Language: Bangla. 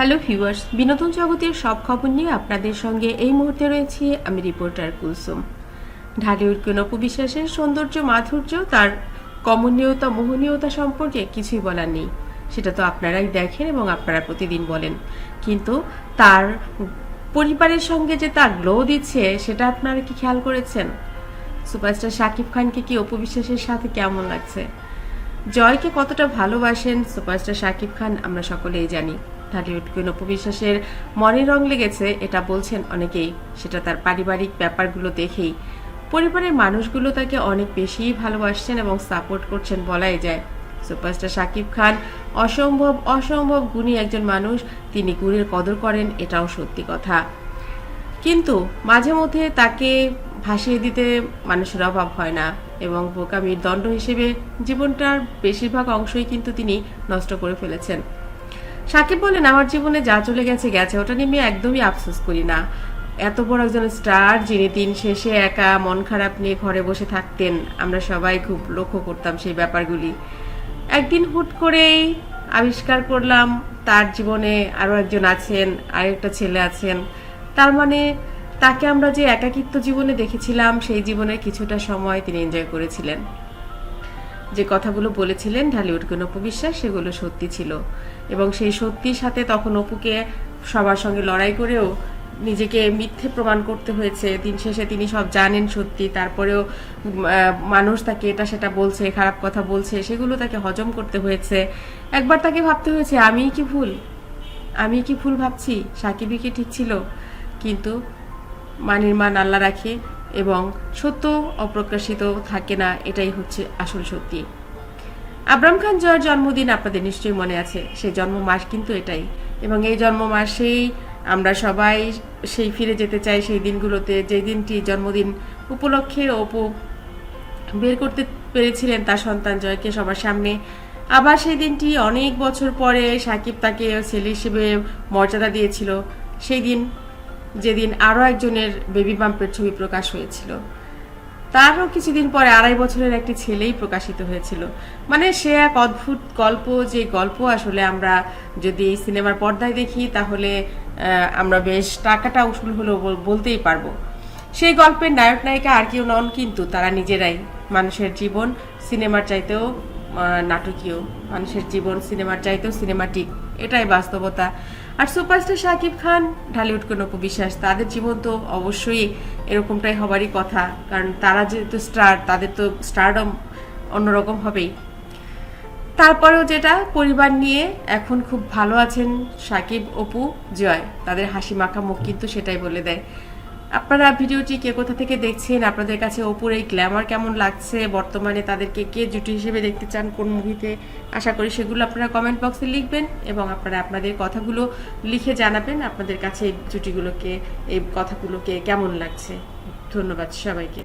হ্যালো ভিউয়ার্স বিনোদন জগতের সব খবর নিয়ে আপনাদের সঙ্গে এই মুহূর্তে রয়েছি আমি রিপোর্টার কুলসুম। ঢালিউড কোন অপবিশ্বাসের সৌন্দর্য মাধুর্য তার কমনীয়তা, মোহনীয়তা সম্পর্কে কিছুই বলার নেই। সেটা তো আপনারাই দেখেন এবং আপনারা প্রতিদিন বলেন। কিন্তু তার পরিবারের সঙ্গে যে তার গ্লো দিচ্ছে, সেটা আপনারা কি খেয়াল করেছেন? সুপারস্টার শাকিব খানকে কি অপবিশ্বাসের সাথে কেমন লাগছে? জয়কে কতটা ভালোবাসেন সুপারস্টার শাকিব খান আমরা সকলেই জানি। ঢালিউড কুইন অপবিশ্বাসের মনে রং লেগেছে, এটা বলছেন অনেকেই। সেটা তার পারিবারিক ব্যাপারগুলো দেখেই। পরিবারের মানুষগুলো তাকে অনেক বেশিই ভালোবাসছেন এবং সাপোর্ট করছেন বলাই যায়। সুপারস্টার শাকিব খান অসম্ভব অসম্ভব গুণী একজন মানুষ, তিনি গুণের কদর করেন, এটাও সত্যি কথা। কিন্তু মাঝে মধ্যে তাকে ভাসিয়ে দিতে মানুষের অভাব হয় না এবং বোকামির দণ্ড হিসেবে জীবনটার বেশিরভাগ অংশই কিন্তু তিনি নষ্ট করে ফেলেছেন। সাকিব বলেন, আমার জীবনে যা চলে গেছে গেছে। ওটা নিয়ে আমি একদমই আফসোস করি না। এত বড় একজন স্টার যিনি দিন শেষে একা মন খারাপ নিয়ে ঘরে বসে থাকতেন, আমরা সবাই খুব লক্ষ্য করতাম সেই ব্যাপারগুলি। একদিন হুট করেই আবিষ্কার করলাম, তার জীবনে আরও একজন আছেন, আরেকটা ছেলে আছেন। তার মানে তাকে আমরা যে একাকিত্ব জীবনে দেখেছিলাম, সেই জীবনের কিছুটা সময় তিনি এনজয় করেছিলেন। যে কথাগুলো বলেছিলেন ঢালিউড কোন অপবিশ্বাস সেগুলো সত্যি ছিল। এবং সেই সত্যির সাথে তখন অপুকে সবার সঙ্গে লড়াই করেও নিজেকে মিথ্যে প্রমাণ করতে হয়েছে। দিন শেষে তিনি সব জানেন সত্যি, তারপরেও মানুষ তাকে এটা সেটা বলছে, খারাপ কথা বলছে, সেগুলো তাকে হজম করতে হয়েছে। একবার তাকে ভাবতে হয়েছে, আমি কি ভুল? আমি কি ভুল ভাবছি? সাকিবই কি ঠিক ছিল? কিন্তু মানির মান আল্লাহ রাখে এবং সত্য অপ্রকাশিত থাকে না, এটাই হচ্ছে আসল সত্যি। আবরাম খান জয়ের জন্মদিন আপনাদের নিশ্চয়ই মনে আছে, সেই জন্ম মাস কিন্তু এটাই। এবং এই জন্ম মাসেই আমরা সবাই সেই ফিরে যেতে চাই, সেই দিনগুলোতে যে দিনটি জন্মদিন উপলক্ষে অপু বের করতে পেরেছিলেন তার সন্তান জয়কে সবার সামনে। আবার সেই দিনটি অনেক বছর পরে সাকিব তাকে ছেলে হিসেবে মর্যাদা দিয়েছিল। সেই দিন যেদিন আরও একজনের বেবি বাম্পের ছবি প্রকাশ হয়েছিল। তারও কিছুদিন পরে আড়াই বছরের একটি ছেলেই প্রকাশিত হয়েছিল। মানে সে এক অদ্ভুত গল্প, যে গল্প আসলে আমরা যদি এই সিনেমার পর্দায় দেখি, তাহলে আমরা বেশ টাকাটা উসুল বল- বলতেই পারব। সেই গল্পের নায়ক নায়িকা আর কেউ নন, কিন্তু তারা নিজেরাই মানুষের জীবন, সিনেমার চাইতেও নাটকীয়, মানুষের জীবন, সিনেমার চাইতেও সিনেমাটিক এটাই বাস্তবতা। আর সুপারস্টার শাকিব খান, ঢালিউড কোন বিশ্বাস, তাদের জীবন তো অবশ্যই এরকমটাই হবারই কথা, কারণ তারা যেহেতু স্টার তাদের তো স্টারডম অন্যরকম হবেই। তারপরেও যেটা, পরিবার নিয়ে এখন খুব ভালো আছেন সাকিব অপু, জয়। তাদের হাসি মাখা মুখ কিন্তু সেটাই বলে দেয়। আপনারা ভিডিওটি কে কোথা থেকে দেখছেন? আপনাদের কাছে ওপরে এই গ্ল্যামার কেমন লাগছে? বর্তমানে তাদেরকে কে জুটি হিসেবে দেখতে চান কোন মুভিতে? আশা করি সেগুলো আপনারা কমেন্ট বক্সে লিখবেন এবং আপনারা আপনাদের কথাগুলো লিখে জানাবেন আপনাদের কাছে এই জুটিগুলোকে, এই কথাগুলোকে কেমন লাগছে। ধন্যবাদ সবাইকে।